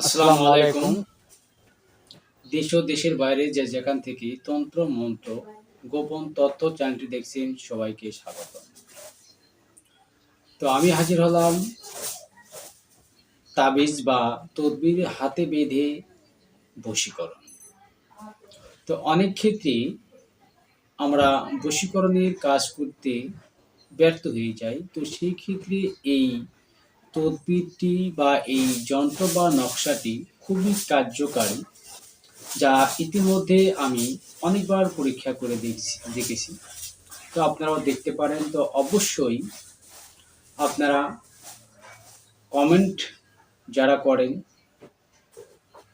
আসসালামু আলাইকুম। দেশ ও দেশের বাইরে যে যেখান থেকে তন্ত্র মন্ত্র গোপন তথ্য চ্যানেলটি দেখছেন সবাইকে স্বাগত। তো আমি হাজির হলাম তাবিজ বা তদবির হাতে বেঁধে বশীকরণ। তো অনেক ক্ষেত্রেই আমরা বশীকরণের কাজ করতে ব্যর্থ হয়ে যাই। তো সেই ক্ষেত্রে এই তদবিরটি বা এই যন্ত্র বা নকশাটি খুবই কার্যকারী, যা ইতিমধ্যে আমি অনেকবার পরীক্ষা করে দেখছি, দেখেছি। তো আপনারাও দেখতে পারেন, তো অবশ্যই আপনারা কমেন্ট যারা করেন,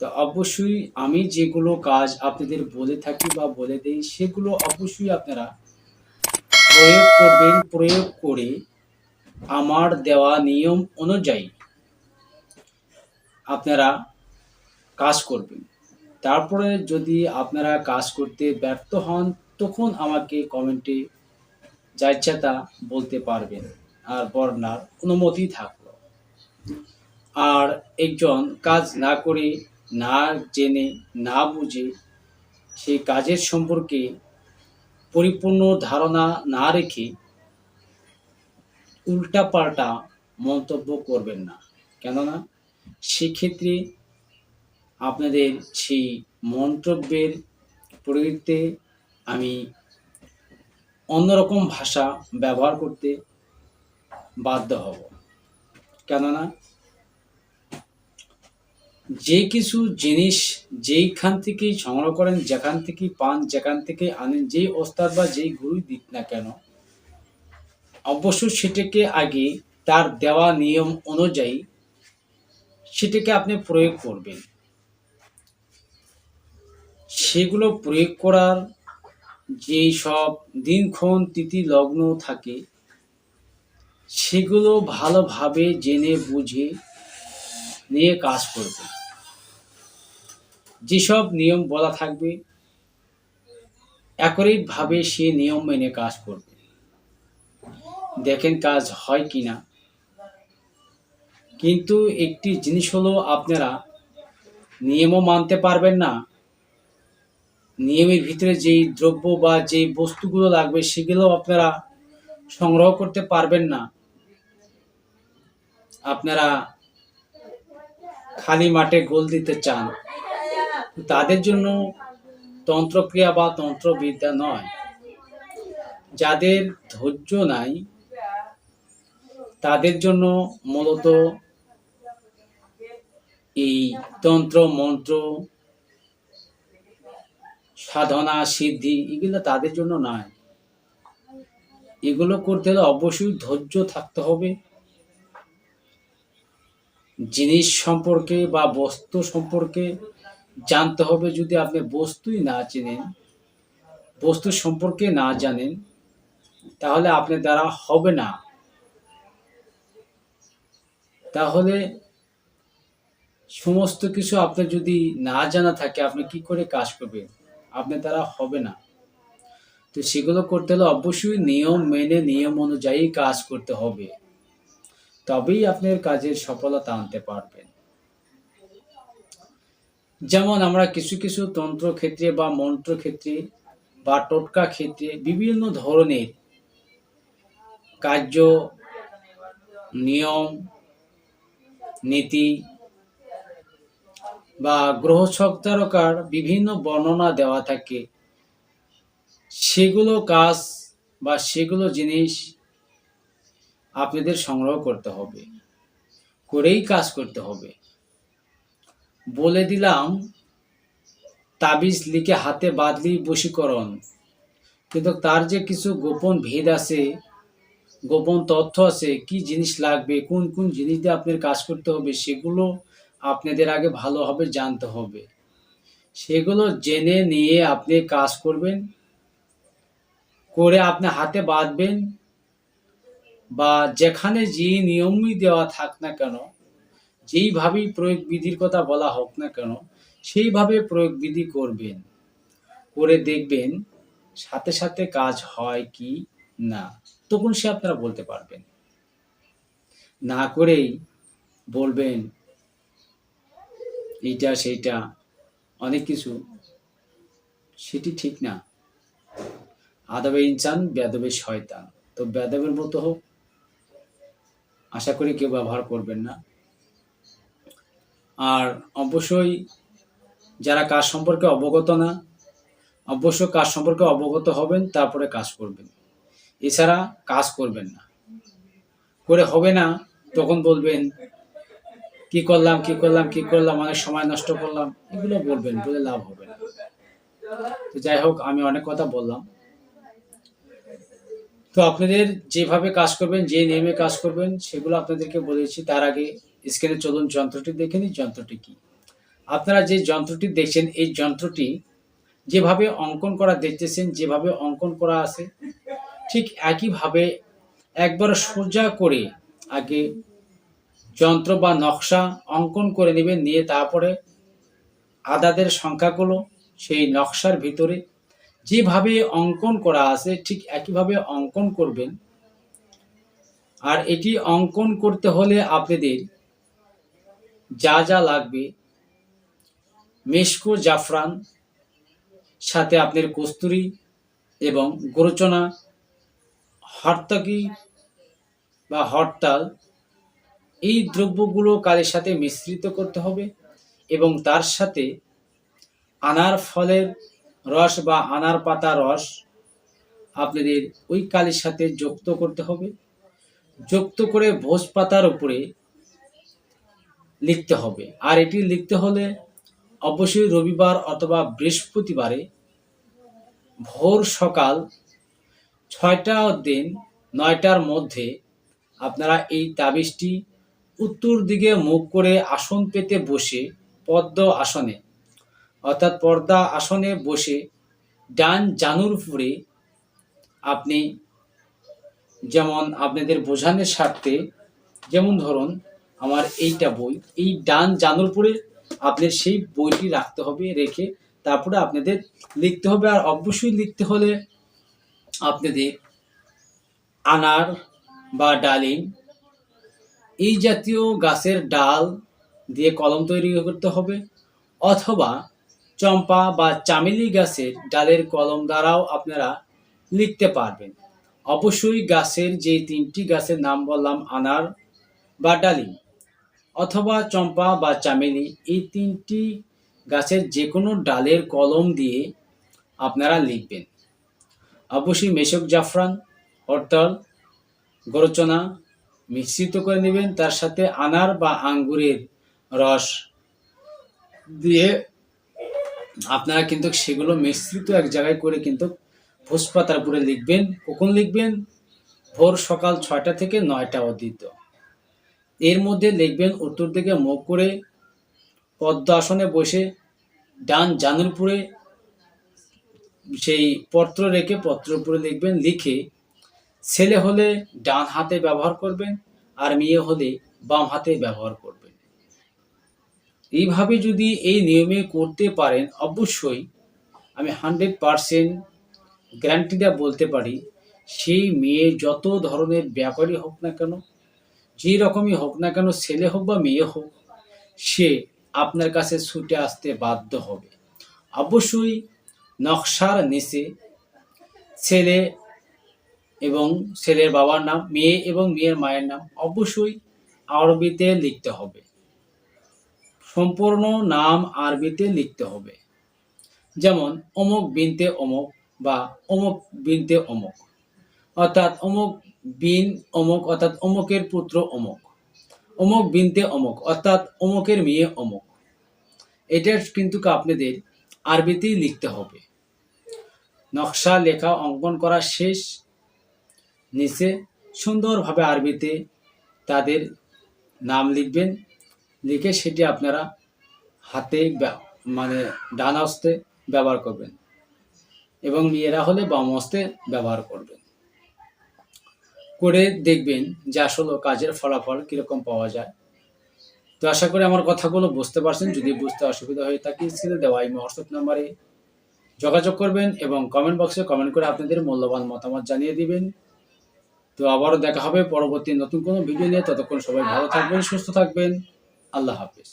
তো অবশ্যই আমি যেগুলো কাজ আপনাদের বলে থাকি বা বলে দেই, সেগুলো অবশ্যই আপনারা প্রয়োগ করবেন, প্রয়োগ করে আমার দেওয়া নিয়ম অনুযায়ী আপনারা কাজ করবেন। তারপরে যদি আপনারা কাজ করতে ব্যর্থ হন, তখন আমাকে কমেন্টে যা ইচ্ছা তা বলতে পারবেন আর বর্ণার অনুমতি থাকল। আর একজন কাজ না করে, না জেনে, না বুঝে সেই কাজের সম্পর্কে পরিপূর্ণ ধারণা না রেখে উল্টাপাল্টা মন্তব্য করবেন না। কেননা সেক্ষেত্রে আপনাদের সেই মন্তব্যের পরিবর্তে আমি অন্যরকম ভাষা ব্যবহার করতে বাধ্য হব। কেননা যে কিছু জিনিস যেইখান থেকেই সংগ্রহ করেন, যেখান থেকেই পান, যেখান থেকে আনেন, যেই ওস্তাদ বা যেই গুরুই দিক না কেন অবশ্যই সেটাকে আগে তার দেওয়া নিয়ম অনুযায়ী সেটাকে আপনি প্রয়োগ করবেন। সেগুলো প্রয়োগ করার যেই সব দিনক্ষণ তিথি লগ্ন থাকে, সেগুলো ভালোভাবে জেনে বুঝে নিয়ে কাজ করবে যেসব নিয়ম বলা থাকবে একরিতভাবে সে নিয়ম মেনে কাজ করবে। দেখেন কাজ হয় কি না। কিন্তু একটি জিনিস হলো আপনারা নিয়মও মানতে পারবেন না। নিয়মের ভিতরে যেই দ্রব্য বা যেই বস্তুগুলো লাগবে সেগুলো আপনারা সংগ্রহ করতে পারবেন না। আপনারা খালি মাঠে গোল দিতে চান। তাদের জন্য তন্ত্রক্রিয়া বা তন্ত্রবিদ্যা নয়। যাদের ধৈর্য নাই তাদের জন্য মূলত এই তন্ত্র, মন্ত্র, সাধনা, সিদ্ধি, এগুলো তাদের জন্য নয়। এগুলো করতে হলে অবশ্যই ধৈর্য থাকতে হবে। জিনিস সম্পর্কে বা বস্তু সম্পর্কে জানতে হবে যদি আপনি বস্তুই না চেনেন, বস্তু সম্পর্কে না জানেন, তাহলে আপনার দ্বারা হবে না। তাহলে সমস্ত কিছু আপনার যদি না জানা থাকে, আপনি কি করে কাজ করবেন? আপনি তারা হবে না। তো সেগুলো করতে হলে অবশ্যই নিয়ম মেনে, নিয়ম অনুযায়ী কাজ করতে হবে। তবেই আপনার কাজের সফলতা আনতে পারবেন। যেমন আমরা কিছু কিছু তন্ত্র ক্ষেত্রে বা মন্ত্র ক্ষেত্রে বা টোটকা ক্ষেত্রে বিভিন্ন ধরনের কার্য, নিয়ম নীতি বা গ্রহ তারকার বিভিন্ন বর্ণনা দেওয়া থাকে। সেগুলো কাজ বা সেগুলো জিনিস আপনাদের সংগ্রহ করতে হবে, করেই কাজ করতে হবে। বলে দিলাম, তাবিজ লিখে হাতে বাদলি বশীকরণ। কিন্তু তার যে কিছু গোপন ভেদ আছে গোপন তথ্য আছে, কি জিনিস লাগবে, কোন কোন জিনিস দিয়ে আপনার কাজ করতে হবে, সেগুলো আপনাদের আগে ভালোভাবে জানতে হবে। সেগুলো জেনে নিয়ে আপনি কাজ করবেন, করে আপনি হাতে বাঁধবেন, বা যেখানে যে নিয়মই দেওয়া থাক না কেন, যেইভাবেই প্রয়োগ বিধির কথা বলা হোক না কেন, সেইভাবে প্রয়োগ বিধি করবেন। করে দেখবেন সাথে সাথে কাজ হয় কি না। তখন সে আপনারা বলতে পারবেন। না করেই বলবেন, এইটা সেইটা, অনেক কিছু। সেটি ঠিক না। আদবে ইনসান বেদবে শয়তান। তো বেদবের মতো হোক, আশা করি কেউ ব্যবহার করবেন না। আর অবশ্যই যারা কাজ সম্পর্কে অবগত না অবশ্য কাজ সম্পর্কে অবগত হবেন, তারপরে কাজ করবেন। এছাড়া কাজ করবেন না। করে হবে না, তখন বলবেন, কি করলাম কি করলাম কি করলাম, অনেক সময় নষ্ট করলাম। এগুলো বলবেন, বলে লাভ হবে না। তো যাই হোক, আমি অনেক কথা বললাম। তো আপনাদের যেভাবে কাজ করবেন, যে নিয়মে কাজ করবেন, সেগুলো আপনাদেরকে বলেছি। তার আগে স্ক্রিনে চলুন যন্ত্রটি, দেখে নিন যন্ত্রটি কি। আপনারা যে যন্ত্রটি দেখছেন, এই যন্ত্রটি যেভাবে অঙ্কন করা দেখতেছেন, যেভাবে অঙ্কন করা আছে ঠিক একইভাবে একবার সোজা করে আগে যন্ত্র বা নকশা অঙ্কন করে নেবেন, নিয়ে তারপরে আদাদের সংখ্যাগুলো সেই নকশার ভিতরে যেভাবে অঙ্কন করা আছে ঠিক একইভাবে অঙ্কন করবেন। আর এটি অঙ্কন করতে হলে আপনাদের যা যা লাগবে, মেশকো জাফরান, সাথে আপনার কস্তুরি এবং গোরচনা হরতকি বা হরতাল, এই দ্রব্যগুলো কালের সাথে মিশ্রিত করতে হবে এবং তার সাথে আনার ফলের রস বা আনার পাতা রস আপনাদের ওই কালির সাথে যুক্ত করতে হবে। যুক্ত করে ভোজ পাতার উপরে লিখতে হবে। আর এটি লিখতে হলে অবশ্যই রবিবার অথবা বৃহস্পতিবারে ভোর সকাল ছয়টা দিন, নয়টার মধ্যে আপনারা এই তাবিজটি উত্তর দিকে মুখ করে আসন পেতে বসে পদ্ম আসনে, অর্থাৎ পর্দা আসনে বসে ডান জানুর উপরে আপনি যেমন আপনাদের বোঝানোর স্বার্থে, যেমন ধরুন আমার এইটা বই, এই ডান জানুর উপরে আপনার সেই বইটি রাখতে হবে, রেখে তারপরে আপনাদের লিখতে হবে। আর অবশ্যই লিখতে হলে আপনাদের আনার বা ডালিম। এই জাতীয় গাছের ডাল দিয়ে কলম তৈরি করতে হবে অথবা চম্পা বা চামেলি গাছের ডালের কলম দ্বারাও আপনারা লিখতে পারবেন। অবশ্যই গাছের যে তিনটি গাছের নাম বললাম, আনার বা ডালিম অথবা চম্পা বা চামেলি, এই তিনটি গাছের যে কোনো ডালের কলম দিয়ে আপনারা লিখবেন। অবশ্যই মেশক জাফরান হরতাল গরচনা মিশ্রিত করে নেবেন। তার সাথে আনার বা আঙ্গুরের রস দিয়ে আপনারা কিন্তু সেগুলো মিশ্রিত এক জায়গায় করে কিন্তু ভোজপাতার উপরে লিখবেন। কখন লিখবেন? ভোর সকাল ছয়টা থেকে নয়টা অদিত এর মধ্যে লিখবেন উত্তর দিকে মুখ করে পদ্ম আসনে বসে, ডান জানুরপুরে সেই পত্র রেখে পত্র উপরে লিখবেন, লিখে ছেলে হলে ডান হাতে ব্যবহার করবেন আর মেয়ে হলে বাম হাতে ব্যবহার করবেন। এইভাবে যদি এই নিয়মে করতে পারেন, অবশ্যই আমি হান্ড্রেড পারসেন্ট গ্যারান্টিটা বলতে পারি, সেই মেয়ে যত ধরনের ব্যাপারই হোক না কেন যে রকমই হোক না কেন, ছেলে হোক বা মেয়ে হোক, সে আপনার কাছে ছুটে আসতে বাধ্য হবে। অবশ্যই নকশার নিচে ছেলে এবং ছেলের বাবার নাম, মেয়ে এবং মেয়ের মায়ের নাম অবশ্যই আরবিতে লিখতে হবে। সম্পূর্ণ নাম আরবিতে লিখতে হবে। যেমন, অমুক বিনতে অমুক বা অমুক বিনতে অমুক। অর্থাৎ অমুক বিন অমুক, অর্থাৎ অমুকের পুত্র অমুক। অমুক বিনতে অমুক, অর্থাৎ অমুকের মেয়ে অমুক। এটা কিন্তু আপনাদের আরবিতেই লিখতে হবে। নকশা লেখা অঙ্কন করা শেষ। নিচে সুন্দরভাবে আরবিতে তাদের নাম লিখবেন। লিখে সেটি আপনারা হাতে মানে ডান হস্তে ব্যবহার করবেন এবং মেয়েরা হলে বাম হস্তে ব্যবহার করবেন। করে দেখবেন যে আসলে কাজের ফলাফল কীরকম পাওয়া যায়। তো আশা করি আমার কথাগুলো বুঝতে পারছেন। যদি বুঝতে অসুবিধা হয়ে থাকে, স্ক্রিনে দেওয়া এই হোয়াটসঅ্যাপ নাম্বারে যোগাযোগ করবেন এবং কমেন্ট বক্সে কমেন্ট করে আপনাদের মূল্যবান মতামত জানিয়ে দিবেন। তো আবারও দেখা হবে পরবর্তী নতুন কোনো ভিডিও নিয়ে। ততক্ষণ সবাই ভালো থাকবেন, সুস্থ থাকবেন। আল্লাহ হাফিজ।